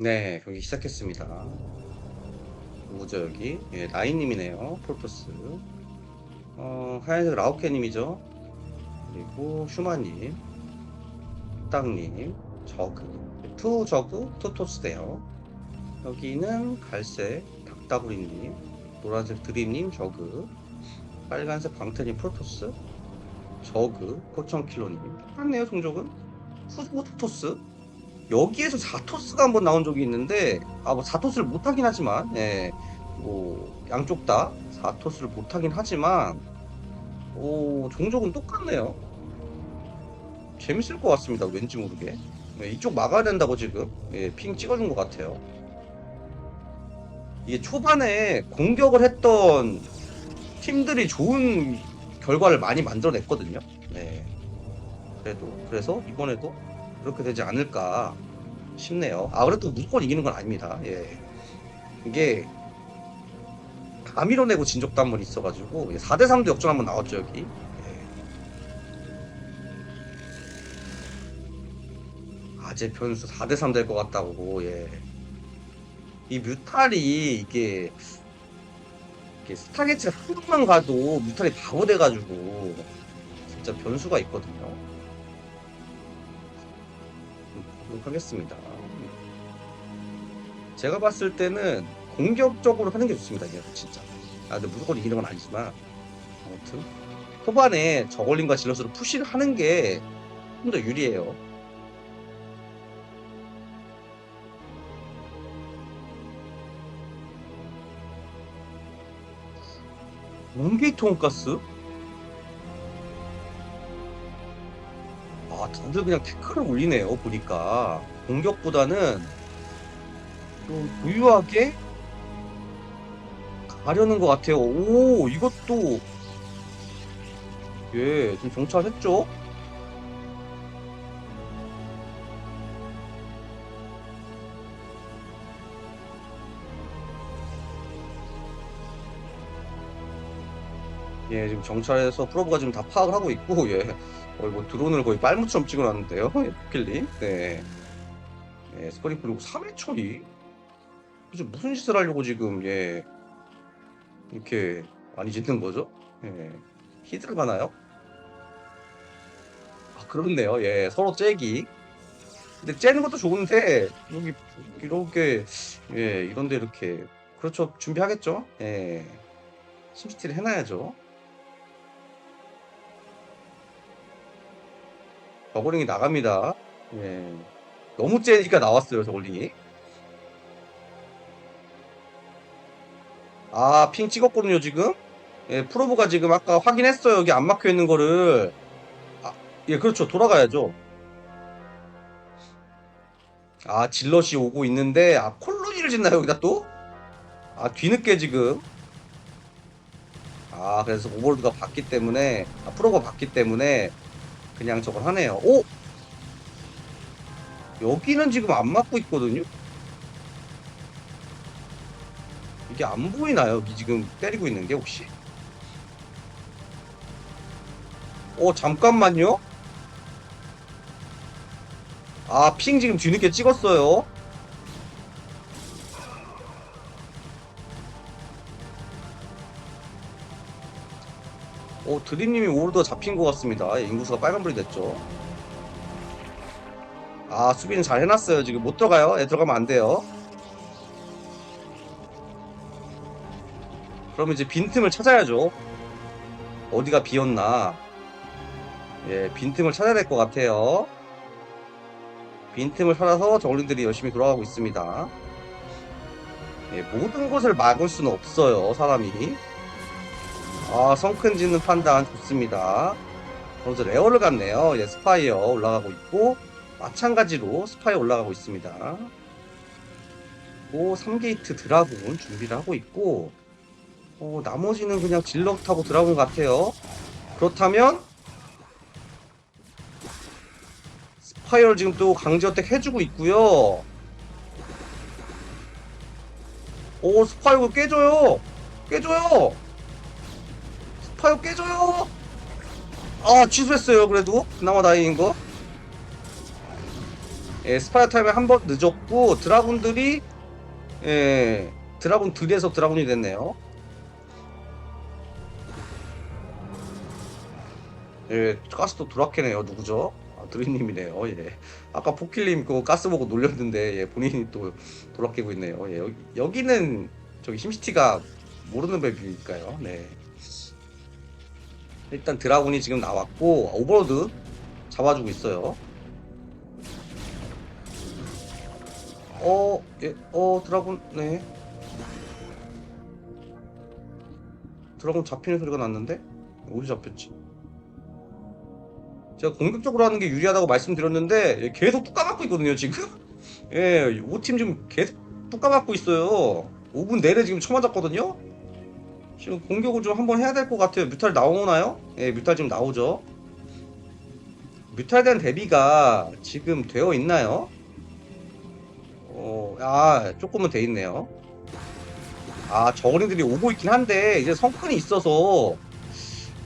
네, 경기 시작했습니다. 누구죠, 여기? 예, 나이님이네요. 폴토스. 어, 하얀색 라우케님이죠. 그리고 슈마님, 땅님, 저그. 투 저그, 투토스대요. 여기는 갈색 닭다구리님, 노란색 드림님, 저그. 빨간색 광태님, 프로토스. 저그, 포천킬로님. 똑같네요, 종족은. 후보 투토스. 여기에서 4토스가 한번 나온 적이 있는데 아 뭐 4토스를 못하긴 하지만 예, 뭐 양쪽 다 4토스를 못하긴 하지만 오 종족은 똑같네요. 재밌을 것 같습니다. 왠지 모르게. 예, 이쪽 막아야 된다고 지금 예, 핑 찍어준 것 같아요. 이게 초반에 공격을 했던 팀들이 좋은 결과를 많이 만들어냈거든요. 네. 그래도 그래서 이번에도 그렇게 되지 않을까 싶네요. 아, 그래도 무조건 이기는 건 아닙니다. 예. 이게 다 밀어내고 진적 단물이 있어가지고 4대3도 역전 한번 나왔죠 여기. 예. 아재 변수 4대3 될 것 같다고. 예. 이 뮤탈이 이게 이게 스타게츠가 한 번만 가도 뮤탈이 바보 돼가지고 진짜 변수가 있거든요. 보도록 하겠습니다. 제가 봤을 때는 공격적으로 하는 게 좋습니다. 이게 진짜. 아, 근데 무조건 이기는 건 아니지만 아무튼 초반에 저걸링과 질럿으로 푸시를 하는 게 좀 더 유리해요. 원게이트 돈가스? 아, 다들 그냥 태클을 올리네요, 보니까. 공격보다는 좀 고유하게 가려는 것 같아요. 오, 이것도, 예, 좀 정찰했죠? 예, 지금 정찰해서 프로브가 지금 다 파악을 하고 있고, 예. 거의 뭐 드론을 거의 빨무처럼 찍어놨는데요. 예, 포킬님. 네. 예, 스커링 그리고 3회 처리? 도대체 무슨 짓을 하려고 지금, 예. 이렇게 많이 짓는 거죠? 예. 히드를 가나요? 아, 그렇네요. 예, 서로 째기. 근데 째는 것도 좋은데, 여기, 이렇게, 예, 이런데 이렇게. 그렇죠. 준비하겠죠? 예. 심시티를 해놔야죠. 저글링이 나갑니다. 예. 너무 째니까 나왔어요, 저글링이. 아, 핑 찍었거든요, 지금. 예, 프로브가 지금 아까 확인했어요. 여기 안 막혀 있는 거를. 아, 예, 그렇죠. 돌아가야죠. 아, 질럿이 오고 있는데, 아, 콜로니를 짓나요, 여기다 또? 아, 뒤늦게 지금. 아, 그래서 오버로드가 봤기 때문에, 아, 프로가 봤기 때문에, 그냥 저걸 하네요. 오! 여기는 지금 안 맞고 있거든요? 이게 안 보이나요? 여기 지금 때리고 있는 게 혹시? 어, 잠깐만요. 아, 핑 지금 뒤늦게 찍었어요. 어, 드림님이 오르더 잡힌 것 같습니다. 예, 인구수가 빨간불이 됐죠. 아, 수비는 잘 해놨어요. 지금 못 들어가요. 예, 들어가면 안 돼요. 그럼 이제 빈틈을 찾아야죠. 어디가 비었나. 예, 빈틈을 찾아야 될 것 같아요. 빈틈을 찾아서 저울링들이 열심히 돌아가고 있습니다. 예, 모든 것을 막을 수는 없어요, 사람이. 아, 성큰 짓는 판단 좋습니다. 그래서 레어를 갔네요. 예, 스파이어 올라가고 있고, 마찬가지로 스파이어 올라가고 있습니다. 오, 3게이트 드라군 준비를 하고 있고, 어, 나머지는 그냥 질럿 타고 드라군 같아요. 그렇다면, 스파이어를 지금 또 강제어택 해주고 있고요. 오, 스파이어 깨져요! 깨져요! 스파이어 깨져요! 아, 취소했어요, 그래도. 그나마 다행인 거. 예, 스파이어 타임에 한 번 늦었고 드라군들이 예, 드라군 들에서 드라군이 됐네요. 예, 가스도 도라케네요. 누구죠? 아, 드림님이네요. 예. 아까 포킬님 그 가스 보고 놀렸는데 예, 본인이 또 도락깨고 있네요. 예, 여기, 여기는 저기 심시티가 모르는 맵이니까요. 네. 일단 드라군이 지금 나왔고 오버로드 잡아주고 있어요. 어, 예, 어, 드라군, 네. 드라군 잡히는 소리가 났는데 어디 잡혔지? 제가 공격적으로 하는 게 유리하다고 말씀드렸는데 예, 계속 뚝 까맞고 있거든요 지금 예 5팀 지금 계속 뚝 까맞고 있어요 5분 내내 지금 쳐맞았거든요 지금 공격을 좀 한번 해야 될 것 같아요 뮤탈 나오나요? 예 뮤탈 지금 나오죠 뮤탈에 대한 대비가 지금 되어 있나요? 어, 아 조금은 돼 있네요 아 저그링들이 오고 있긴 한데 이제 성큰이 있어서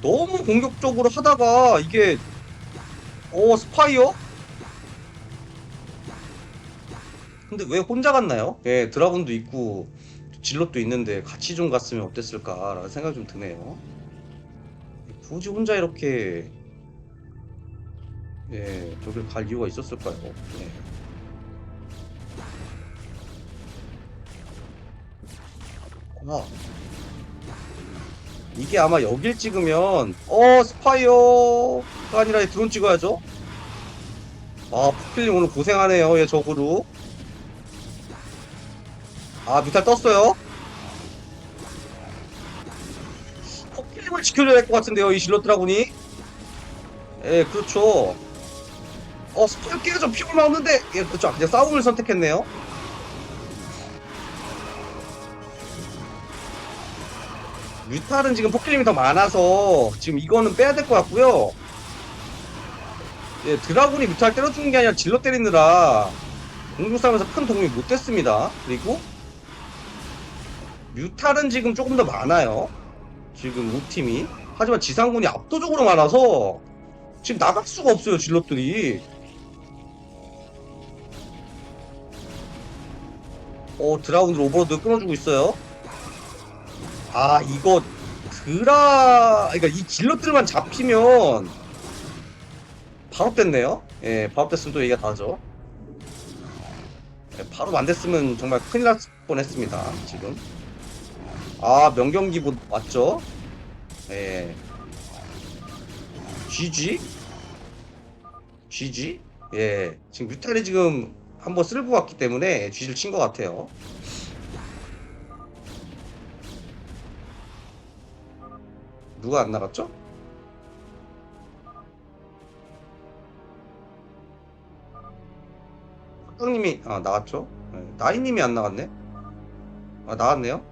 너무 공격적으로 하다가 이게 오 스파이어? 근데 왜 혼자 갔나요? 예 드라군도 있고 질럿도 있는데 같이 좀 갔으면 어땠을까라는 생각이 좀 드네요 굳이 혼자 이렇게 예 저길 갈 이유가 있었을까요? 예. 아 이게 아마 여길 찍으면 어 스파이어가 아니라 드론 찍어야죠 아 푸필님 오늘 고생하네요 얘 적으로 아 뮤탈 떴어요? 포킬림을 지켜줘야 될 것 같은데요 이 실로 드라군이? 예 그렇죠. 어 스파이어 깨져 피곤 나오는데 예 그렇죠. 그냥 싸움을 선택했네요. 뮤탈은 지금 포킬림이 더 많아서 지금 이거는 빼야 될 것 같고요. 예, 드라군이 뮤탈 때려주는 게 아니라 질러 때리느라 공중 싸움에서 큰 도움이 못 됐습니다. 그리고 뮤탈은 지금 조금 더 많아요. 지금 우팀이. 하지만 지상군이 압도적으로 많아서 지금 나갈 수가 없어요, 질럿들이. 어, 드라군들 오버로드 끊어주고 있어요. 아 이거 드라 그러니까 이 질럿들만 잡히면 바로 됐네요 예 바로 됐으면 또 얘기가 다르죠 예, 바로 안 됐으면 정말 큰일 날 뻔했습니다 지금 아 명경기부 왔죠 예 GG GG 예 지금 뮤탈이 지금 한번 쓸고 갔기 때문에 GG를 친 것 같아요 누가 안 나갔죠? 학장님이 아 나갔죠? 네, 나이님이 안 나갔네. 아 나갔네요.